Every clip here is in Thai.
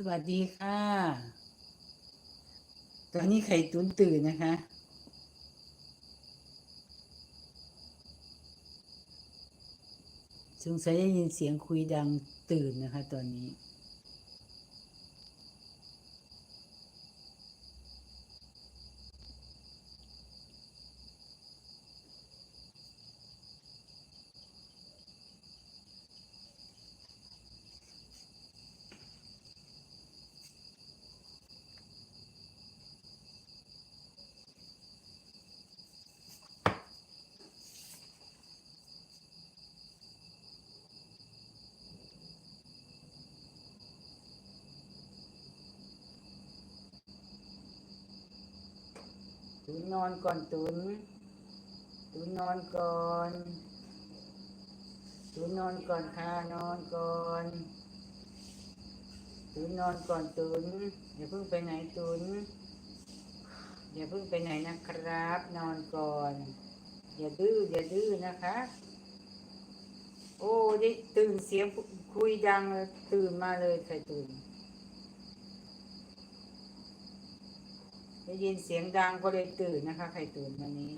สวัสดีค่ะ ตอนนี้ไข่ตุ้นตื่นนะคะ สงสัยได้ยินเสียงคุยดังตื่นนะคะ ตอนนี้ ตุนนอนก่อนตุนตุนนอนก่อนตุนนอนก่อนค่ะนอนก่อนตุนนอนก่อนตุนอย่าเพิ่งไปไหนตุนอย่าเพิ่งไปไหนนะครับ นอนก่อน อย่าดื้ออย่าดื้อนะคะ โอ้ได้ตื่นเสียงคุยดังตื่นมาเลยใครตื่น ได้ยินเสียงดังก็เลยตื่นนะคะ ใครตื่นวันนี้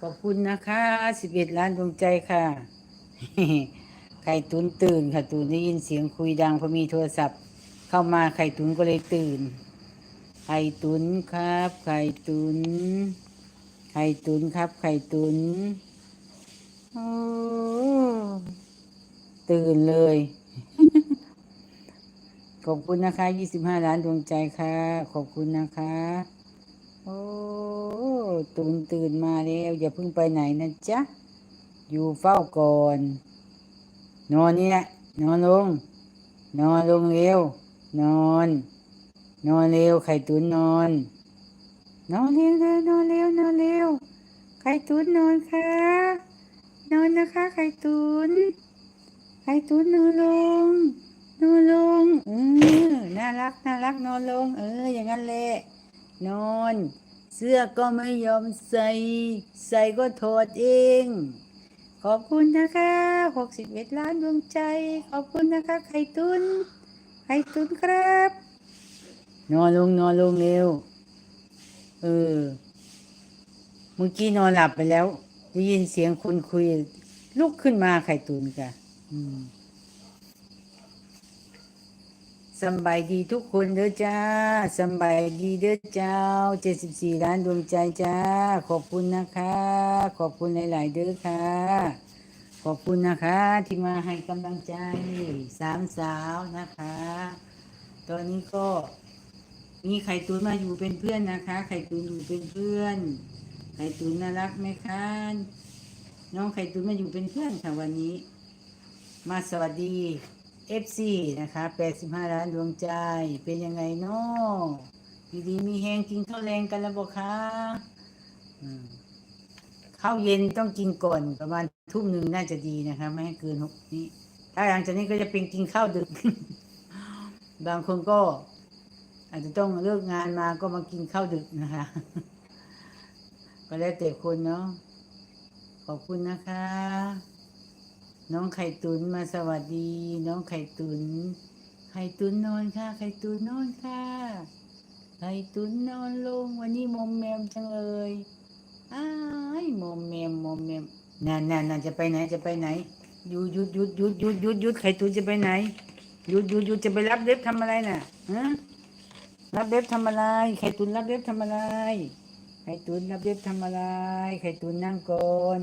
ขอบคุณนะคะสิบเอ็ดล้านดวงใจค่ะ ไข่ตุนตื่นค่ะตุนได้ยินเสียงคุยดังพอมีโทรศัพท์ เข้ามาไข่ตุนก็เลยตื่น ไข่ตุนครับ ไข่ตุน ไข่ตุนครับ ไข่ตุนตื่นเลย ขอบคุณนะคะ25ล้านดวงใจค่ะ ขอบคุณนะคะ โอ้ตื่นตื่นมาแล้ว อย่าเพิ่งไปไหนนะจ๊ะ อยู่เฝ้าก่อน นอนนี่แหละนอนลง นอนลงเร็ว นอน นอนเร็ว ไข่ตุนนอน นอนเร็วเลยนอนเร็วนอนเร็ว ไข่ตุนนอนค่ะ นอนนะคะ ไข่ตุนไข่ตุนนอนลง นอนลงเออน่ารักน่ารักนอนลง เออ อย่างนั้นแหละนอน เสื้อก็ไม่ยอมใส่ ใส่ก็ถอดเอง ขอบคุณนะคะหกสิบเอ็ดล้านดวงใจ ขอบคุณนะคะ ไข่ตุนไข่ตุนครับ นอนลงนอนลงเร็ว เออ เมื่อกี้นอนหลับไปแล้ว ได้ยินเสียงคนคุย ลุกขึ้นมาไข่ตุนค่ะอืม สบายดีทุกคนเด้อจ้าสบายดีเด้อเจ้าเจ็ดสิบสี่ล้านดวงใจจ้า ขอบคุณนะคะ ขอบคุณหลาย ๆ เด้อค่ะ ขอบคุณนะคะ ที่มาให้กำลังใจสามสาวนะคะ ตอนนี้ก็มีไข่ตุนมาอยู่เป็นเพื่อนนะคะ ไข่ตุนอยู่เป็นเพื่อน ไข่ตุนน่ารักไหมคะน้องไข่ตุนมาอยู่เป็นเพื่อนค่ะวันนี้ มาสวัสดี FC นะคะ85ล้านดวงใจเป็นยังไงเนาะดีๆมีแหงกินข้าวแรงกันแล้วบอกคะข้าวเย็นต้องกินก่อนประมาณทุ่มหนึ่งน่าจะดีนะคะ ไม่ให้เกินหกนี้ ถ้าหลังจากนี้ก็จะเป็นกินข้าวดึก บางคนก็ อาจจะต้องเลิกงานมาก็มากินข้าวดึกนะคะ ก็แล้วแต่คนเนาะขอบคุณนะคะ น้องไข่ตุนมาสวัสดี น้องไข่ตุน ไข่ตุนนอนค่ะ ไข่ตุนนอนค่ะ ไข่ตุนนอนลง วันนี้มอมแมมจังเลยอ้ายมอมแมมมอมแมมนั่นนั่นนั่นจะไปไหนจะไปไหนหยุดหยุดหยุดหยุดหยุดหยุดหยุดไข่ตุนจะไปไหนหยุดหยุดหยุดจะไปรับเล็บทำอะไรน่ะฮะรับเล็บทำอะไร ไข่ตุนรับเล็บทำอะไร ไข่ตุนรับเล็บทำอะไร ไข่ตุนนั่งก่อน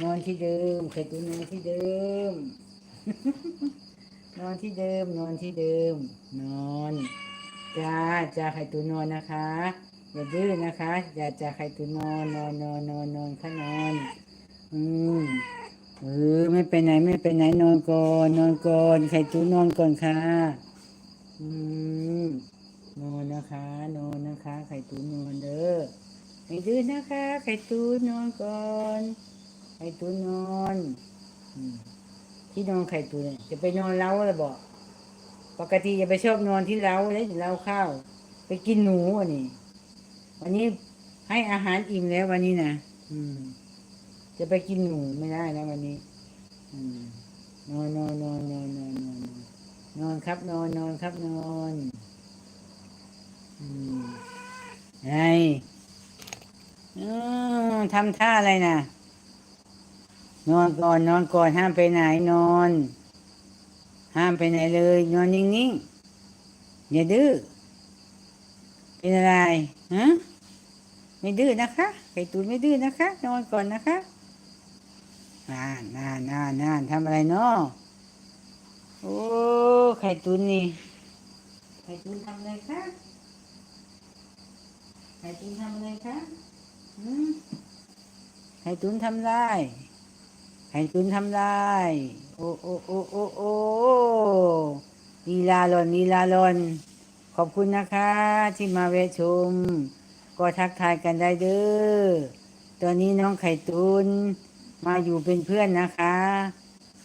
นอนที่เดิมไข่ตุนนอนที่เดิม นอนที่เดิม นอนที่เดิม นอนจ้าจ้าไข่ตุนนอนนะคะอย่าดื้อนะคะอย่าจ้าไข่ตุนนอนนอนนอนนอนนอนค่ะนอนอืมเออไม่ไปไหนไม่ไปไหนนอนก่อนนอนก่อนไข่ตุนนอนก่อนค่ะอืมนอนนะคะ นอนนะคะ ไข่ตุนนอนเด้อไม่ดื้อนะคะ ไข่ตุนนอนก่อน ข่ตุนนอนที่นอนไข่ตุนจะไปนอนเล้าเลยบอกปกติจะไปชอบนอนที่เล้าเลยเล้าข้าวไปกินหนูอันนี้วันนี้ให้อาหารอิ่มแล้ววันนี้นะอืม จะไปกินหนูไม่ได้นะวันนี้ อืนอนนอนนอนนอนนอนนอนนอนครับ นอนนอนครับนอนอืมไงทำท่าอะไรนะ นอนก่อนนอนก่อนห้ามไปไหนนอน ห้ามไปไหนเลย นอนนิ่งๆอย่าดื้อเป็นอะไรฮะไม่ดื้อนะคะไก่ตูนไม่ดื้อนะคะ นอนก่อนนะคะนานนานนานนานทำอะไรเนาะโอ้ไข่ตุนนี่ไข่ตุนทำอะไรคะไข่ตุนทำอะไรคะไข่ตุนทำได้ ไข่ตุนทำได้ โอ้โอ้โอ้โอ้โอ้ลีลาลอนลีลาลอนขอบคุณนะคะ ที่มาแวะชม ก็ทักทายกันได้เด้อ ตอนนี้น้องไข่ตุนมาอยู่เป็นเพื่อนนะคะ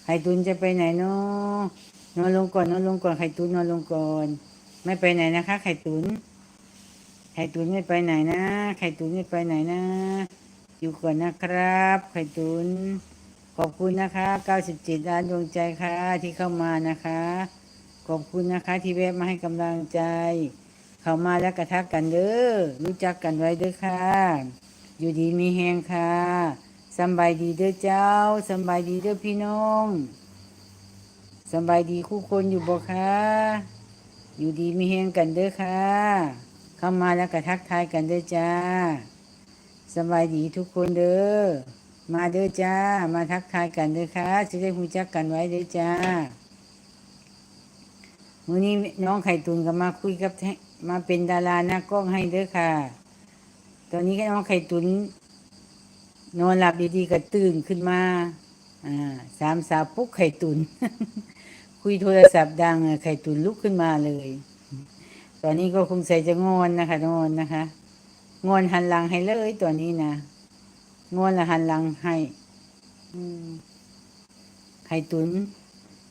ไข่ตุนจะไปไหนเนาะนอนลงก่อนนอนลงก่อนไข่ตุนนอนลงก่อน ไม่ไปไหนนะคะ ไข่ตุนไข่ตุนไม่ไปไหนนะ ไข่ตุนไม่ไปไหนนะ อยู่ก่อนนะครับ ไข่ตุน ขอบคุณนะคะ 97 ล้านดวงใจค่ะที่เข้ามานะคะ ขอบคุณนะคะที่แวะมาให้กำลังใจ เข้ามาแล้วกระทักกันเด้อรู้จักกันไว้เด้อค่ะ อยู่ดีมีแหงค่ะสบายดีเด้อเจ้าสบายดีเด้อพี่น้องสบายดีคู่คนอยู่บ่คะอยู่ดีมีแหงกันเด้อค่ะ เข้ามาแล้วกระทักทายกันเด้อจ้าสบายดีทุกคนเด้อ มาเด้อจ้า มาทักทายกันเด้อค่ะจะได้รู้จักกันไว้เด้อจ้ามื้อนี้น้องไข่ตุนก็มาคุยกับมาเป็นดาราหน้ากล้องให้เด้อค่ะ ตอนนี้ก็น้องไข่ตุน นอนหลับดีๆก็ตื่นขึ้นมา อ่าสามสาวปุ๊กไข่ตุน คุยโทรศัพท์ดังไข่ตุนลุกขึ้นมาเลย ตอนนี้ก็คงใส่จะงอนนะคะงอนนะคะ งอนหันหลังให้เลยตัวนี้นะ งอนละหันหลังให้ไข่ตุน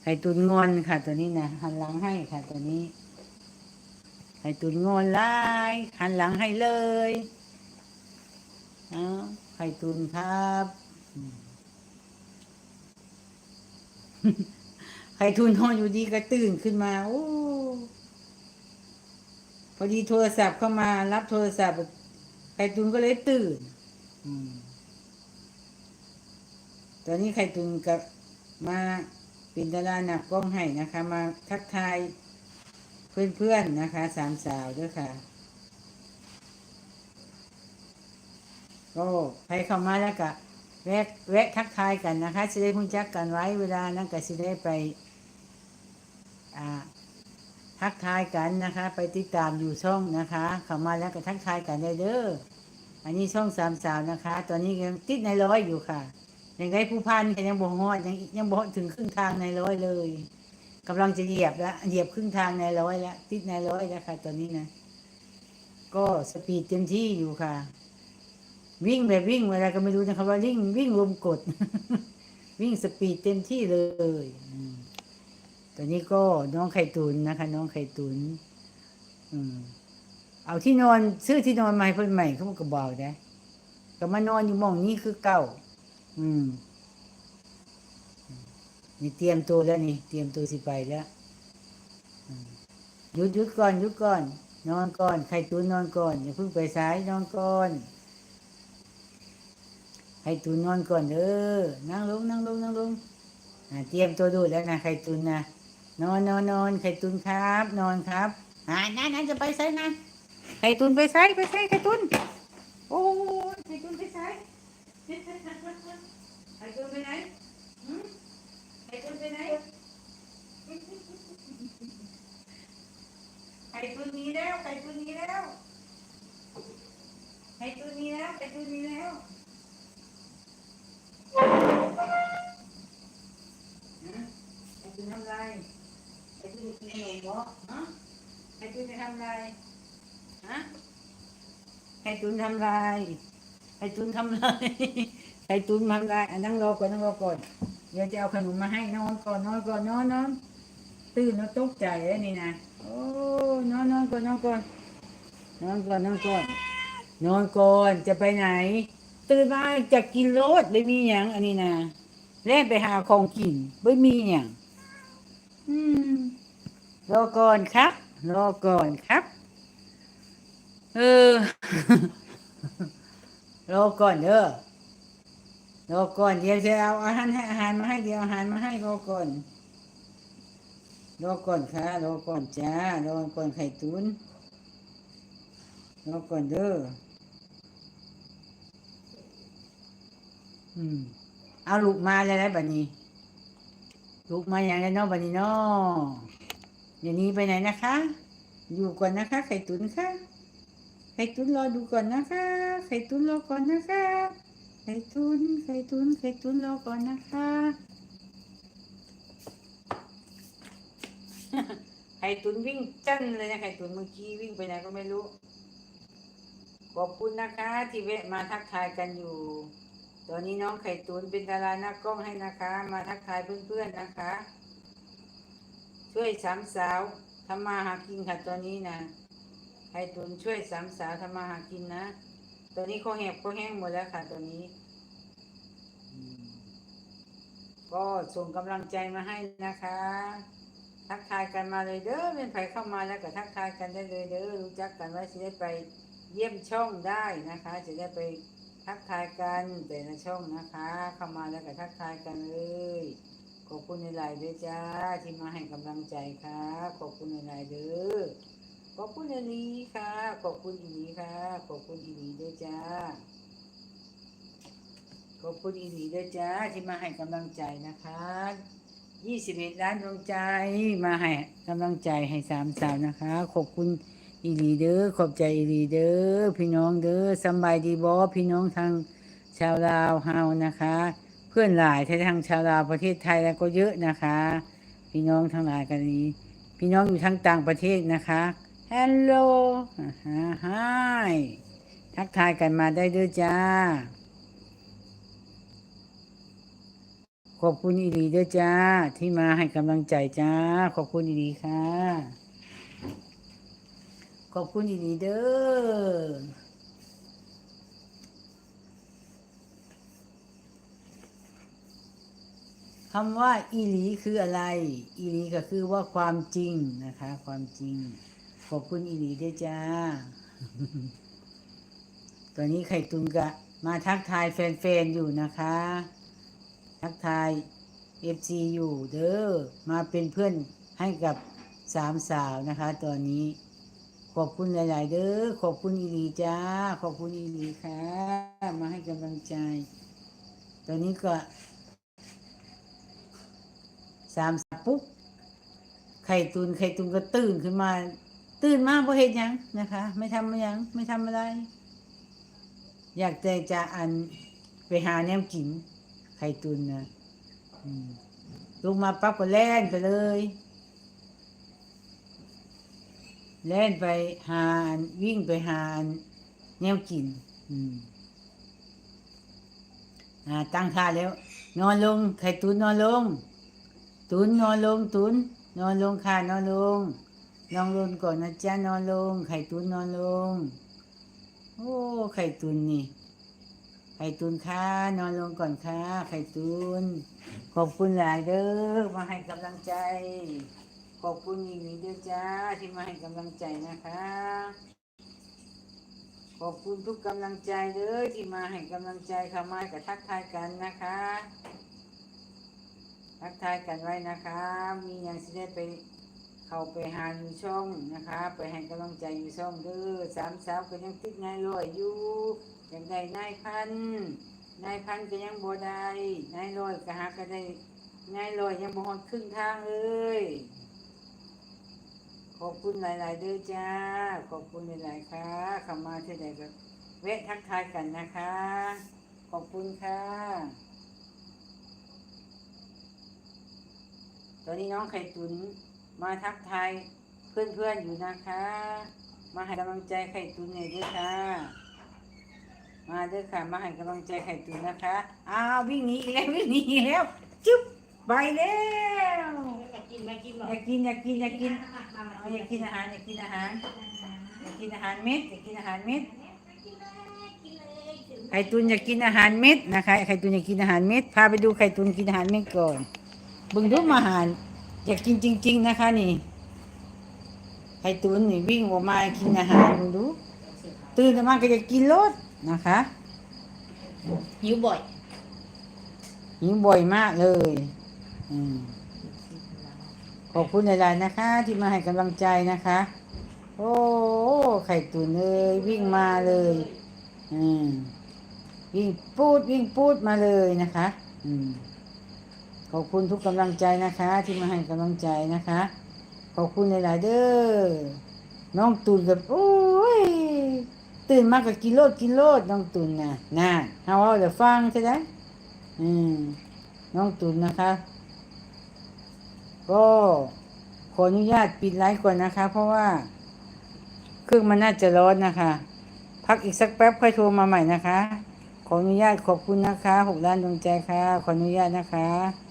ไข่ตุนงอนค่ะ ตัวนี้นะหันหลังให้ค่ะ ตัวนี้ ไข่ตุนงอนไล่หันหลังให้เลยเอาไข่ตุนครับไข่ตุนนอนอยู่ดีก็ตื่นขึ้นมา โอ้พอดีโทรศัพท์เข้ามา รับโทรศัพท์ไข่ตุนก็เลยตื่น อืม ตอนนี้ไข่ตุนกับมาป็นดาราหนักกล้องให้นะคะ มาทักทายเพื่อนๆนะคะสามสาวด้วยค่ะก็ใครเข้ามาแล้วก็แวะแวะทักทายกันนะคะจะได้พุ่งจักกันไว้เวลานั้นก็จะได้ไปทักทายกันนะคะ ไปติดตามอยู่ช่องนะคะ เข้ามาแล้วก็ทักทายกันได้เด้ออันนี้ช่องสามสาวนะคะ ตอนนี้ยังติดในร้อยอยู่ค่ะ ยังไงผู้พันก็ยังบ่ฮอดยังยังบ่ถึงครึ่งทางในร้อยเลยกำลังจะเหยียบแล้วเหยียบครึ่งทางในร้อยแล้วติดในร้อยแล้วค่ะตอนนี้นะก็สปีดเต็มที่อยู่ค่ะ วิ่งแบบวิ่งเวลาก็ไม่รู้นะครับว่าวิ่งวิ่งรวมกด วิ่งสปีดเต็มที่เลยตอนนี้ก็น้องไข่ตุนนะคะ น้องไข่ตุนอืมเอาที่นอนซื้อที่นอนมาให้เพิ่นใหม่เขาบอกก็บอกได้ก็มานอนอยู่มองนี้คือเก่า อืม นี่เตรียมตัวแล้วนี่ เตรียมตัวสิไปแล้วหยุดหยุดก่อนหยุดก่อน นอนก่อนไข่ตุนนอนก่อนอย่าเพิ่งไปสายนอนก่อนไข่ตุนนอนก่อนเด้อนั่งลงนั่งลงนั่งลงเตรียมตัวดูแล้วนะไข่ตุนนะนอนนอนนอนไข่ตุนครับ นอนครับอ่านั่นนั่นจะไปไสนะไข่ตุนไปไสไปไสไข่ตุนโอ้ยไข่ตุนไปไส ไข่ตุนไปไหนหืมไข่ตุนไปไหนไข่ตุนหนีแล้วไข่ตุนหนีแล้วไข่ตุนหนีแล้วไข่ตุนหนีแล้วไข่ตุนทำไรไข่ตุนกินขนมเหรอฮะไข่ตุนจะทำไรฮะไข่ตุนทำไร ไข่ตุนทำไรไข่ตุนทำไรอะนั่งรอก่อนนั่งรอก่อนเดี๋ยวจะเอาขนมมาให้นอนก่อนนอนก่อนนอนนอนตื่นแล้วตกใจแล้วนี่นะโอ้นอนนอนก่อนนอนก่อนนอนก่อนนอนก่อนนอนก่อนจะไปไหน ตื่นมาจะกินรถเลยมีอย่างอันนี้นะเล่นไปหาของกินไม่มีเนี่ยงอืมรอก่อนครับ รอก่อนครับ เออ รอก่อนเด้อรอก่อนเดี๋ยวจะเอาอาหารให้อาหารมาให้เดี๋ยวอาหารมาให้รอก่อนรอก่อนค่ะรอก่อนจ้ารอก่อนไข่ตุนรอก่อนเด้ออืมเอาลูกมาแล้วนะบัดนี้ ลูกมาอย่างไรเนาะบัดนี้เนาะเดี๋ยวนี้ไปไหนนะคะ อยู่ก่อนนะคะ ไข่ตุนค่ะ ไข่ตุนรอดูก่อนนะคะ ไข่ตุนรอก่อนนะคะ ไข่ตุนไข่ตุนไข่ตุนรอก่อนนะคะ ไข่ตุนวิ่งจันเลยนะไข่ตุนเมื่อกี้วิ่งไปไหนก็ไม่รู้ ขอบคุณนะคะ ที่แวะมาทักทายกันอยู่ ตอนนี้น้องไข่ตุนเป็นดาราหน้ากล้องให้นะคะ มาทักทายเพื่อนๆนะคะ ช่วยสามสาวทำมาหากินค่ะตอนนี้นะ ไข่ตุนช่วยสามสาวทำมาหากินนะตอนนี้เขาแหบเขาแห้งหมดแล้วค่ะตอนนี้ ก็ส่งกำลังใจมาให้นะคะ ทักทายกันมาเลยเด้อเป็นใครเข้ามาแล้วก็ทักทายกันได้เลยเด้อรู้จักกันไว้จะได้ไปเยี่ยมช่องได้นะคะ จะได้ไปทักทายกันแต่ละช่องนะคะ เข้ามาแล้วก็ทักทายกันเลยขอบคุณในไลน์ด้วยจ้าที่มาให้กำลังใจค่ะขอบคุณในไลน์เด้อ ขอบคุณอลีค่ะ ขอบคุณอีหลีค่ะ ขอบคุณอีหลีด้วยจ้า ขอบคุณอีหลีด้วยจ้าที่มาให้กำลังใจนะคะยี่สิบเอ็ดล้านดวงใจมาให้กำลังใจให้สามสาวนะคะ ขอบคุณอีหลีเด้อขอบใจอีหลีเด้อพี่น้องเด้อสบายดีบอพี่น้องทางชาวลาวเฮานะคะ เพื่อนหลายทางชาวลาวประเทศไทยแล้วก็เยอะนะคะ พี่น้องทั้งหลายกันนี้ พี่น้องอยู่ทั้งต่างประเทศนะคะ ฮัลโหลฮ่าฮ่ายทักทายกันมาได้ด้วยจ้า ขอบคุณอีดีด้วยจ้า ที่มาให้กำลังใจจ้า ขอบคุณอีดีค่ะ ขอบคุณอีดีเด้อคำว่าอีหลีคืออะไร อีหลีก็คือว่าความจริงนะคะ ความจริง ขอบคุณอีหลีด้วยจ้า ตอนนี้ไข่ตุนกะ มาทักทายแฟนๆอยู่นะคะ ทักทายเอฟซีอยู่เด้อ มาเป็นเพื่อนให้กับสามสาวนะคะ ตอนนี้ ขอบคุณหลาย ๆ เด้อ ขอบคุณอีหลีจ้า ขอบคุณอีหลีค่ะ มาให้กำลังใจ ตอนนี้ก็สามสับปุ๊บไข่ตุนไข่ตุนก็ตื่นขึ้นมา ตื่นมาเพราะเหตุยังนะคะ ไม่ทำยังไม่ทำอะไร อยากแต่จะอันไปหาแนวกินไข่ตุนนะลงมาปั๊บก็แล่นไปเลย แล่นไปหาวิ่งไปหาอันแนวกินอ่าตั้งท่าแล้ว นอนลงไข่ตุนนอนลง ตุนนอนลง ตุนนอนลงค่ะนอนลง นอนลงก่อนนะจ๊ะนอนลง ไข่ตุนนอนลง โอ้ไข่ตุนนี่ ไข่ตุนค่ะนอนลงก่อนค่ะไข่ตุนขอบคุณหลายเด้อมาให้กำลังใจ ขอบคุณอีกนิดเด้อจ้าที่มาให้กำลังใจนะคะ ขอบคุณทุกกำลังใจเด้อที่มาให้กำลังใจเข้ามากับทักทายกันนะคะทักทายกันไว้นะคะ มีอย่างสิได้ไป เข้าไปหาอยู่ช่องนะคะ ไปให้กำลังใจอยู่ช่องเด้อสามสาวก็ยังติดนายลอยอยู่อย่างใดนายพันนายพันก็ยังบ่ได้นายลอยก็หาก็ได้นายลอยยังบ่ฮอดครึ่งทางเลยขอบคุณหลาย ๆ เด้อจ้า ขอบคุณหลาย ๆ ค่ะเข้ามาเท่ใดก็แวะทักทายกันนะคะ ขอบคุณค่ะ ตอนนี้น้องไข่ตุน มาทักทายเพื่อนๆอยู่นะคะ มาให้กำลังใจไข่ตุนหน่อยด้วยค่ะ มาเด้อค่ะ มาให้กำลังใจไข่ตุนนะคะ อ้าววิ่งหนีอีกแล้ววิ่งหนีอีกแล้ว จุ๊บไปแล้วอยากกินไหมกินหรออยากกินอยากกินอยากกินเอาอยากกินอาหารอยากกินอาหารอยากกินอาหารเม็ดอยากกินอาหารเม็ดกินเลยกินเลยถึงไข่ตุนอยากกินอาหารเม็ดนะคะไข่ตุนอยากกินอาหารเม็ดพาไปดูไข่ตุนกินอาหารเม็ดก่อนเบึงดูมาอาหาร อยากกินจริง ๆ นะคะนี่ไข่ตุนนี่วิ่งออกมากินอาหารเบึงดู ตื่นมาก็จะกินรสนะคะหิวบ่อยหิวบ่อยมากเลยอืมขอบคุณหลายๆนะคะ ที่มาให้กำลังใจนะคะ โอ้ไข่ตุนเอ้ยวิ่งมาเลยอืมวิ่งปูดวิ่งปูดมาเลยนะคะ อืมข อบคุณทุกกำลังใจนะคะ ที่มาให้กำลังใจนะคะ ขอบคุณหลายๆเด้อน้องตุนกับโอ้ยตื่นมากับกินโลดกินโลดน้องตุนนะน่าเฮาเอาเดี๋ยวฟังใช่ไหมอืมน้องตุนนะคะ ก็ขออนุญาตปิดไลฟ์ก่อนนะคะ เพราะว่า เครื่องมันน่าจะร้อนนะคะ พักอีกสักแป๊บค่อยโทรมาใหม่นะคะขออนุญาตขอบคุณนะคะหกล้านดวงใจค่ะ ขออนุญาตนะคะ